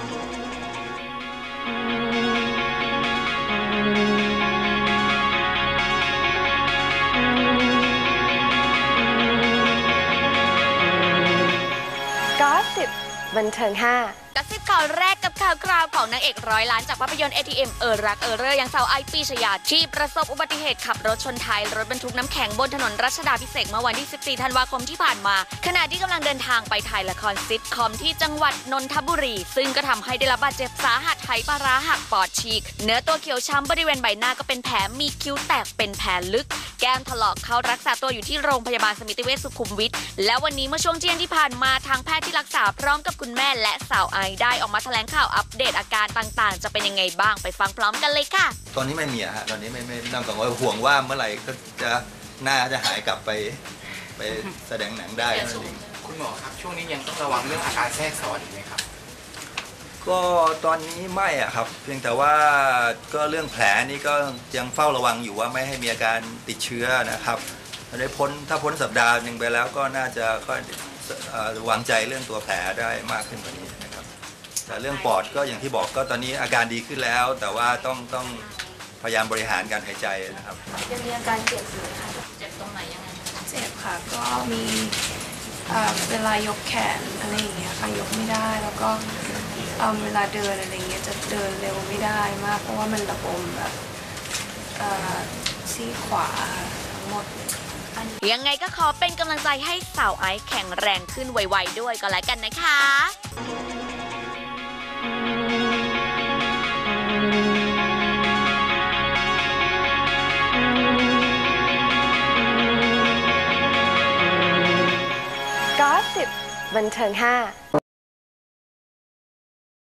ก็สิบบันเทิงห้า กระซิบข่าวแรกกับข่าวคราวของนางเอกร้อยล้านจากภาพยนตร์ ATM เออรักเออเรออย่างสาวไอปีชยาที่ประสบอุบัติเหตุขับรถชนท้ายรถบรรทุกน้ำแข็งบนถนนรัชดาพิเศษกเมื่อวันที่ 14 ธันวาคมที่ผ่านมา ขณะที่กำลังเดินทางไปถ่ายละครซิทคอมที่จังหวัดนนทบุรี ซึ่งก็ทำให้ได้รับบาดเจ็บสาหัสไหปลาร้าหักปอดฉีก เนื้อตัวเขียวช้ำบริเวณใบหน้าก็เป็นแผลมีคิ้วแตกเป็นแผลลึก แก้มถลอกเขารักษาตัวอยู่ที่โรงพยาบาลสมิติเวชสุขุมวิทและวันนี้เมื่อช่วงเที่ยงที่ผ่านมาทางแพทย์ที่รักษาพร้อมกับคุณแม่และสาวไอได้ออกมาแถลงข่าวอัปเดตอาการต่างๆ จะเป็นยังไงบ้างไปฟังพร้อมกันเลยค่ะ ตอนนี้ไม่มีอะฮะตอนนี้ไม่ไม่ไม่ต้องกังวลห่วงว่าเมื่อไหร่ก็จะหน้าจะหายกลับไป ไปแสดงหนังได้นั่นเองคุณหมอครับ ช่วงนี้ยังต้องระวังเรื่องอาการแทรกซ้อนอีกไหมครับ ก็ตอนนี้ไม่อะครับ เพียงแต่ว่าก็เรื่องแผลนี่ก็ยังเฝ้าระวังอยู่ว่าไม่ให้มีอาการติดเชื้อนะครับได้พ้นถ้าพ้นสัปดาห์หนึ่งไปแล้วก็น่าจะก็เอ่อวางใจเรื่องตัวแผลได้มากขึ้นกว่านี้นะครับ แต่เรื่องปอดก็อย่างที่บอกก็ตอนนี้อาการดีขึ้นแล้ว แต่ว่าต้องต้องพยายามบริหารการหายใจนะครับ ยังมีอาการเจ็บอยู่ค่ะเจ็บตรงไหนยังไงเจ็บค่ะก็มีเอ่อเวลายกแขนอะไรอย่างเงี้ยค่ะยกไม่ได้แล้วก็เอิ่มเวลาเดินอะไรเงี้ยจะเดินเร็วไม่ได้มาก เพราะว่ามันระบมแบบเอ่อซี่ขวาทั้งหมดเลย ยังไงก็ขอเป็นกำลังใจให้สาวไอซ์แข็งแรงขึ้นไวๆด้วยก็แล้วกันนะคะ ก็สิบบันเทิงห้า